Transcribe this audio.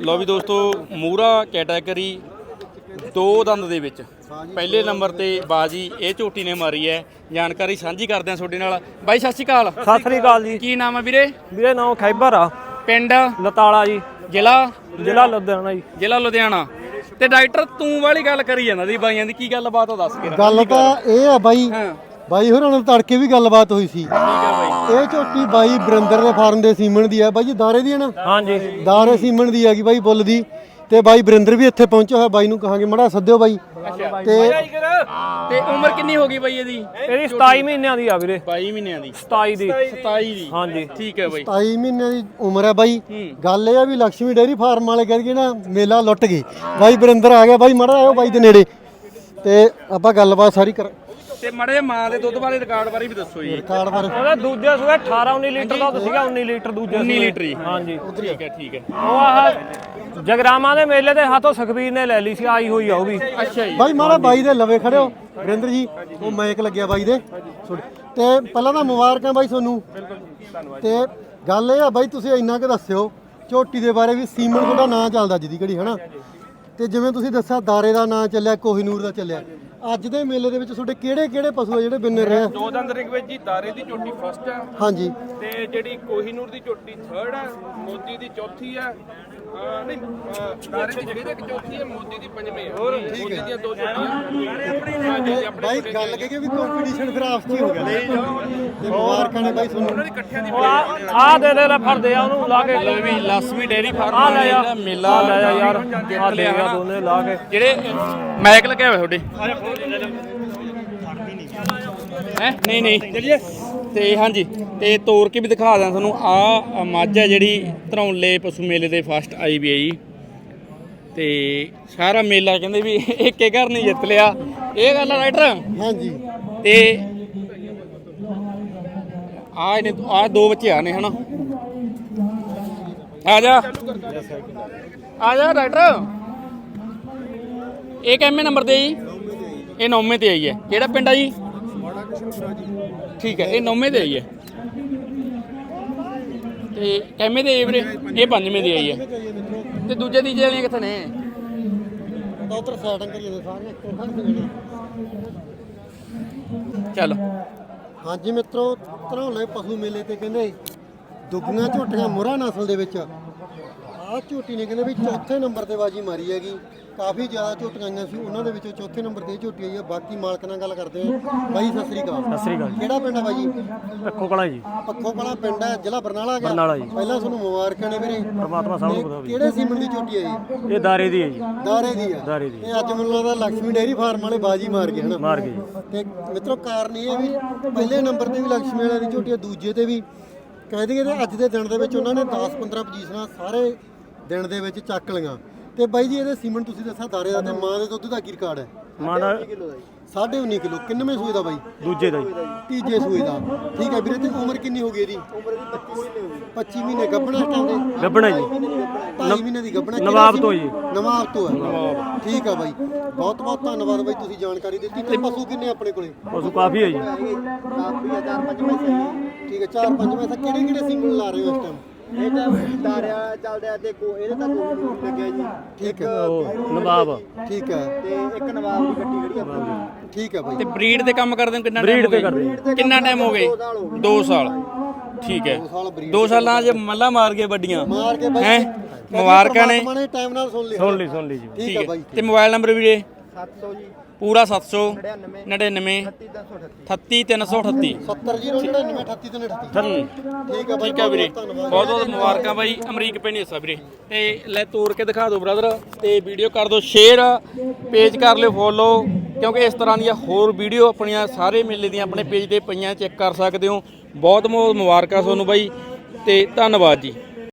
ਲੋ ਵੀ ਦੋਸਤੋ ਮੂਰਾ ਕੈਟਾਗਰੀ ਦੋ ਦੰਦ ਦੇ ਵਿੱਚ। ਪਹਿਲੇ ਨੰਬਰ ਤੇ ਬਾਜੀ ਇਹ ਝੋਟੀ ਨੇ ਮਾਰੀ ਹੈ। ਜਾਣਕਾਰੀ ਸਾਂਝੀ ਕਰਦੇ ਹਾਂ ਤੁਹਾਡੇ ਨਾਲ। ਬਾਈ ਸਤਿ ਸ਼੍ਰੀ ਅਕਾਲ। ਸਤਿ ਸ੍ਰੀ ਅਕਾਲ ਜੀ। ਕੀ ਨਾਮ ਹੈ ਵੀਰੇ? ਵੀਰੇ ਨਾਮ ਖੈਬਰ ਆ। ਪਿੰਡ? ਲਤਾਲਾ ਜੀ। ਜ਼ਿਲ੍ਹਾ? ਜ਼ਿਲ੍ਹਾ ਲੁਧਿਆਣਾ ਜੀ। ਜ਼ਿਲ੍ਹਾ ਲੁਧਿਆਣਾ। ਤੇ ਡਾਕਟਰ ਤੂੰ ਵਾਲੀ ਗੱਲ ਕਰੀ ਜਾਂਦਾ ਦੀ ਬਾਈਆਂ ਦੀ। ਕੀ ਗੱਲਬਾਤ ਆ ਦੱਸ ਕੇ ਗੱਲ ਤਾਂ ਇਹ ਆ ਬਾਈ। ਹਾਂ। ਬਾਈ ਹੋਰਾਂ ਨਾਲ ਤੜਕੇ ਵੀ ਗੱਲਬਾਤ ਹੋਈ ਸੀ। ਆ ਇਹ ਝੋਟੀ ਬਾਈ ਬਰਿੰਦਰ ਦੇ ਫਾਰਮ ਦੇ ਸੀਮਨ ਦੀ ਆ ਬਾਈ ਜੀ ਦਾਰੇ ਦੀ ਹੈ ਨਾ? ਹਾਂਜੀ। ਦਾਰੇ ਸੀਮਨ ਦੀ ਹੈਗੀ ਬਾਈ ਬੁੱਲ ਦੀ। ਤੇ ਬਾਈ ਬਰਿੰਦਰ ਵੀ ਇੱਥੇ ਪਹੁੰਚਿਆ ਹੋਇਆ ਬਾਈ ਨੂੰ ਕਹਾਂਗੇ ਮੜਾ ਸੱਦਿਓ ਬਾਈ। ਤੇ ਤੇ ਉਮਰ ਕਿੰਨੀ ਹੋ ਗਈ ਬਾਈ ਇਹਦੀ? ਇਹਦੀ 27 ਮਹੀਨਿਆਂ ਦੀ ਆ ਵੀਰੇ। 22 ਮਹੀਨਿਆਂ ਦੀ। 27 ਦੀ। 27 ਦੀ। ਹਾਂਜੀ। ਠੀਕ ਹੈ ਬਾਈ। 27 ਮਹੀਨਿਆਂ ਦੀ ਉਮਰ ਹੈ ਬਾਈ। ਹੂੰ। ਗੱਲ ਇਹ ਆ ਵੀ ਲక్ష్ਮੀ ਡੇਅਰੀ ਫਾਰਮ ਵਾਲੇ ਕਹਿ ਗਏ ਨਾ ਮੇਲਾ ਲੁੱਟ ਗਏ। ਬਾਈ ਬਰਿੰਦਰ ਆ ਗਿਆ ਬਾਈ ਮੜਾ ਆਇਓ ਬਾਈ ਦੇ ਨੇੜੇ। ਤੇ ਆਪਾਂ ਗੱਲਬਾਤ ਸਾਰੀ ਕਰ ਤੇ ਮੜੇ ਮਾਂ ਦੇ ਦੁੱਧ ਬਾਰੇ ਰਿਕਾਰਡ ਬਾਰੇ ਵੀ ਦੱਸੋ ਜੀ। ਕਾਰਡ ਪਰ ਉਹਦਾ ਦੂਜਾ ਸੂਆ 18 19 ਲੀਟਰ ਦਾ ਸੀਗਾ 19 ਲੀਟਰ ਦੂਜਾ 19 ਸੂਆ। ਲੀਟਰ ਜੀ। ਹਾਂਜੀ। ਠੀਕ ਹੈ ਠੀਕ ਹੈ। ਉਹ ਆਹ ਜਗਰਾਮਾਂ ਦੇ ਮੇਲੇ ਦੇ ਹੱਥੋਂ ਸੁਖਬੀਰ ਨੇ ਲੈ ਲਈ ਸੀ ਆਈ ਹੋਈ ਆ ਉਹ ਵੀ। ਅੱਛਾ ਜੀ। ਬਾਈ ਮਾਰਾ ਬਾਈ ਦੇ ਲਵੇ ਖੜਿਓ। ਵਰਿੰਦਰ ਜੀ ਉਹ ਮੈਕ ਲੱਗਿਆ ਬਾਈ ਦੇ। ਤੇ ਪਹਿਲਾਂ ਤਾਂ ਮੁਬਾਰਕਾਂ ਬਾਈ ਤੁਹਾਨੂੰ। ਤੇ ਗੱਲ ਇਹ ਆ ਬਾਈ ਤੁਸੀਂ ਇੰਨਾ ਕੁ ਦੱਸਿਓ ਝੋਟੀ ਦੇ ਬਾਰੇ ਵੀ ਸੀਮਨ ਤੁਹਾਡਾ ਨਾਂ ਚੱਲਦਾ ਅੱਜ ਦੀ ਘੜੀ ਹਨਾ? ਤੇ ਜਿਵੇਂ ਤੁਸੀਂ ਦੱਸਿਆ ਦਾਰੇ ਦਾ ਨਾਂ ਚੱਲਿਆ ਕੋਹੀਨੂਰ ਦਾ ਚੱਲਿਆ। ਅੱਜ ਦੇ ਮੇਲੇ ਦੇ ਵਿੱਚ ਤੁਹਾਡੇ ਕਿਹੜੇ ਕਿਹੜੇ ਪਸ਼ੂ ਆ ਜਿਹੜੇ ਬਿੰਨਰ ਰਹੇ ਆ? ਦੋ ਦੰਦ ਰਿਗ ਵਿੱਚ ਜੀ ਦਾਰੇ ਦੀ ਚੋਟੀ ਫਸਟ ਹੈ ਹਾਂਜੀ। ਤੇ ਜਿਹੜੀ ਕੋਹੀਨੂਰ ਦੀ ਚੋਟੀ ਥਰਡ ਹੈ ਮੋਦੀ ਦੀ ਚੌਥੀ ਹੈ ਅਹ ਨਹੀਂ ਅਹ ਦਾਰੇ ਦੀ ਜਿਹੜੀ ਇੱਕ ਚੌਥੀ ਹੈ ਮੋਦੀ ਦੀ ਪੰਜਵੀਂ ਹੈ ਮੋਦੀ ਦੀਆਂ ਦੋ ਚੋਟੀਆਂ ਹਾਂਜੀ ਜੀ, ਆਪਣੇ ਬਾਈ ਗੱਲ ਕਹਿ ਕੇ ਵੀ ਕੰਪੀਟੀਸ਼ਨ ਫਿਰ ਆਪਸ 'ਚ ਹੀ ਹੋ ਗਿਆ। ਤੇ ਮੁਬਾਰਕਾਂ ਨੇ ਬਾਈ ਤੁਹਾਨੂੰ। ਇਕੱਠਿਆਂ ਦੀ ਉਹ ਆ ਆ ਦੇ ਦੇ ਲੈ ਆ ਉਹਨੂੰ ਲਾ ਕੇ। ਲੋ ਵੀ ਲక్ష్ਮੀ ਡੇਰੀ ਫਾਰਮ ਆ ਲੈ ਆ। ਮੇਲਾ ਆ ਲੈ ਆ ਯਾਰ। ਆ ਦੇ ਲਿਆ ਆ ਹਨਾ। ਦੋਨੇ ਲਾ ਕੇ। ਜਿਹੜੇ ਮੈਕ ਲੱਗਿਆ ਹੋਇਆ ਤੁਹਾਡੇ। ਹੈ? ਨਹੀਂ ਨਹੀਂ। ਤੇ ਹਾਂਜੀ ਤੇ ਤੋੜ ਕੇ ਵੀ ਦਿਖਾ ਦਾਂ ਤੁਹਾਨੂੰ। ਆ ਮੱਝ ਹੈ ਜਿਹੜੀ ਧਰੌਲੇ ਪਸ਼ੂ ਮੇਲੇ ਦੇ ਫਸਟ ਆਈ ਵੀ ਹੈ ਜੀ। ਤੇ ਸਾਰਾ ਮੇਲਾ ਕਹਿੰਦੇ ਵੀ ਇੱਕ ਘਰ ਨਹੀਂ ਜਿੱਤ ਲਿਆ। ਇਹ ਗੱਲ ਆ ਰਾਈਟਰ? ਹਾਂਜੀ। ਤੇ ਆ ਇਹਨੇ ਆ ਦੋ ਬੱਚੇ ਆ ਨੇ ਹਨਾ? ਆ ਜਾ। ਆ ਜਾ ਡਾਕਟਰ ਇਹ ਕਿੰਨੇ ਨੰਬਰ ਤੇ ਜੀ? ਇਹ ਨੌਵੇਂ ਤੇ ਆਈ ਹੈ। ਕਿਹੜਾ ਪਿੰਡ ਆ ਜੀ? ਠੀਕ ਹੈ ਇਹ ਨੌਵੇਂ ਤੇ ਆਈ ਹੈ। ਤੇ ਤੇ ਆਈ ਵੀਰੇ? ਇਹ ਪੰਜਵੇਂ ਤੇ ਆਈ ਹੈ। ਤੇ ਦੂਜੇ ਤੀਜੇ ਵਾਲੀਆਂ ਕਿੱਥੇ ਨੇ? ਉਧਰ ਸੈਟਿੰਗ ਕਰੀਏ ਸਾਰੀਆਂ ਤੇ ਜਾਣਾ ਚੱਲ। ਹਾਂਜੀ ਮਿੱਤਰੋ ਧਰੌਲੇ ਪਸ਼ੂ ਮੇਲੇ ਤੇ ਕਹਿੰਦੇ ਦੁੱਗੀਆਂ ਝੋਟੀਆਂ ਮੁਰਾ ਨਸਲ ਦੇ ਵਿੱਚ। ਆਹ ਝੋਟੀ ਨੇ ਕਹਿੰਦੇ ਵੀ ਚੌਥੇ ਨੰਬਰ ਤੇ ਬਾਜੀ ਮਾਰੀ ਹੈਗੀ। ਕਾਫੀ ਜ਼ਿਆਦਾ ਝੋਟੀਆਂ ਆਈਆਂ ਸੀ ਉਹਨਾਂ ਦੇ ਵਿੱਚੋਂ ਚੌਥੇ ਨੰਬਰ ਤੇ ਝੋਟੀ ਆਈ ਹੈ ਬਾਕੀ ਮਾਲਕ ਨਾਲ ਗੱਲ ਕਰਦੇ ਆ ਬਾਈ ਸਤਿ ਸ੍ਰੀ ਅਕਾਲ। ਸਤਿ ਸ੍ਰੀ ਅਕਾਲ ਕਿਹੜਾ ਪਿੰਡ ਹੈ ਬਾਜੀ ਪੱਖੋ ਕਲਾ ਜੀ। ਪੱਖੋ ਕਲਾ ਪਿੰਡ ਹੈ ਜ਼ਿਲ੍ਹਾ ਬਰਨਾਲਾ ਹੈਗਾ ਬਰਨਾਲਾ ਜੀ। ਪਹਿਲਾਂ ਤੁਹਾਨੂੰ ਮੁਬਾਰਕਾਂ ਨੇ ਵੀਰੇ। ਪਰਮਾਤਮਾ ਸਭ ਨੂੰ ਵਧਾਵੇ। ਕਿਹੜੇ ਸੀਮਨ ਦੀ ਝੋਟੀ ਹੈ ਇਹ? ਦਾਰੇ ਦੀ ਹੈ ਜੀ। ਦਾਰੇ ਦੀ ਆ। ਦਾਰੇ ਦੀ। ਇਹ ਅੱਜ ਮੈਨੂੰ ਲੱਗਦਾ ਲక్ష్ਮੀ ਡੇਰੀ ਫਾਰਮ ਵਾਲੇ ਬਾਜੀ ਮਾਰ ਗਏ ਹਨਾ? ਮਾਰ ਗਏ ਤੇ ਮਿੱਤਰੋ ਕਾਰਨ ਇਹ ਵੀ ਪਹਿਲੇ ਨੰਬਰ ਤੇ ਵੀ ਲక్ష్ਮੀ ਵਾਲਿਆਂ ਦੀ ਝੋਟੀ ਆ ਦੂਜੇ ਤੇ ਵੀ। ਕਹਿੰਦੇ ਕਿ ਅੱਜ ਦੇ ਦਿਨ ਦੇ ਵਿੱਚ ਉਹਨਾਂ ਨੇ 10 15 ਪੋਜੀਸ਼ਨਾਂ ਸਾਰੇ ਦਿਨ ਦੇ ਵਿੱਚ ਚੱਕ ਲਈਆਂ। ਤੇ ਬਾਈ ਜੀ ਇਹਦੇ ਸੀਮਨ ਤੁਸੀਂ ਦੱਸਿਆ ਦਾਰੇ ਦਾ ਤੇ ਮਾਂ ਦੇ ਦੁੱਧ ਦਾ ਕੀ ਰਿਕਾਰਡ ਹੈ? ਮਾਂ ਦਾ 19.5 ਕਿਲੋ ਕਿੰਨਵੇਂ ਸੂਏ ਦਾ ਬਾਈ? ਦੂਜੇ ਦਾ ਜੀ। ਤੀਜੇ ਸੂਏ ਦਾ। ਠੀਕ ਹੈ ਵੀਰੇ ਤੇ ਉਮਰ ਕਿੰਨੀ ਹੋ ਗਈ ਇਹਦੀ? ਉਮਰ ਦੀ 25 ਮਹੀਨੇ ਗੱਭਣਾ ਇਸ ਟਾਈਮ ਦੇ ਗੱਬਣਾ ਜੀ। 2.5 ਮਹੀਨੇ ਦੀ ਗੱਭਣਾ। ਨਵਾਬ ਤੋਂ ਜੀ। ਨਵਾਬ ਤੋਂ ਹੈ। ਠੀਕ ਆ ਬਾਈ। ਬਹੁਤ ਬਹੁਤ ਧੰਨਵਾਦ ਬਾਈ ਤੁਸੀਂ ਜਾਣਕਾਰੀ ਦਿੱਤੀ। ਤੇ ਪਸ਼ੂ ਕਿੰਨੇ ਆਪਣੇ ਕੋਲੇ? ਪਸ਼ੂ ਕਾਫੀ ਹੈ ਜੀ। ਕਾਫੀ ਆ ਚਾਰ ਪੰਜ ਪੈਸੇ। ਠੀਕ ਹੈ ਚਾਰ ਪੰਜ ਪੈਸੇ। ਕਿਹੜੇ ਕਿਹੜੇ ਸਿੰਗਲ ਲਾ ਰਹੇ ਹੋ ਇਸ ਟਾਈਮ ਇਹ ਤਾਂ ਦਾਰਿਆ ਚੱਲਦੇ ਆ ਦੇਖੋ ਇਹਦੇ ਤਾਂ ਕੋਈ ਨਹੀਂ ਲੱਗਿਆ ਜੀ। ਠੀਕ ਹੈ। ਉਹ ਨਵਾਬ। ਠੀਕ ਹੈ। ਤੇ ਇੱਕ ਨਵਾਬ ਦੀ ਗੱਡੀ ਖੜੀ ਆਪਣੀ। ਠੀਕ ਹੈ ਬਾਈ। ਤੇ ਬਰੀਡ ਤੇ ਕੰਮ ਕਰਦੇ ਕਿੰਨਾ Breed time ਹੋ ਤੇ ਗਿਆ? ਕਰਦੇ। ਕਿੰਨਾ ਟਾਈਮ ਹੋ ਗਏ? 2 ਸਾਲ ਠੀਕ ਹੈ। ਦੋ ਸਾਲ breed 2 ਸਾਲਾਂ 'ਚ ਮੱਲਾ ਮਾਰ ਗਏ ਵੱਡੀਆਂ। ਮਾਰ ਕੇ ਬਾਈ। ਹੈਂ? ਕਹਿੰਦੇ ਮੁਬਾਰਕਾਂ ਨੇ। ਪਰਮਾਤਮਾ ਨੇ ਟਾਈਮ ਨਾਲ ਸੁਣ ਲਿਆ। ਸੁਣ ਲਈ ਸੁਣ ਲਈ ਜੀ। ਠੀਕ ਠੀਕ ਹੈ ਹੈ। ਬਾਈ। ਤੇ ਮੋਬਾਈਲ ਨੰਬਰ ਵੀਰੇ? 700 ਜੀ। ਪੂਰਾ 700 99 99 38338 70099 38 ਤੇ 38 ਠੀਕ ਹੈ ਬਾਈ ਠੀਕ ਹੈ ਵੀਰੇ? ਬਹੁਤ ਬਹੁਤ ਮੁਬਾਰਕਾਂ ਬਾਈ ਅਮਰੀਕ ਪਿੰਡ ਹਿੱਸਾ ਵੀਰੇ। ਤੇ ਲੈ ਤੋੜ ਕੇ ਦਿਖਾ ਦਿਓ ਬ੍ਰਦਰ ਤੇ ਵੀਡੀਓ ਕਰ ਦਿਓ ਸ਼ੇਅਰ ਪੇਜ ਕਰ ਲਿਓ ਫੋਲੋ ਕਿਉਂਕਿ ਇਸ ਤਰ੍ਹਾਂ ਦੀਆਂ ਹੋਰ ਵੀਡੀਓ ਆਪਣੀਆਂ ਸਾਰੇ ਮੇਲੇ ਦੀਆਂ ਆਪਣੇ ਪੇਜ ਤੇ ਪਈਆਂ ਚੈੱਕ ਕਰ ਸਕਦੇ ਹੋ। ਬਹੁਤ ਬਹੁਤ ਮੁਬਾਰਕਾਂ ਤੁਹਾਨੂੰ ਬਾਈ ਤੇ ਧੰਨਵਾਦ ਜੀ।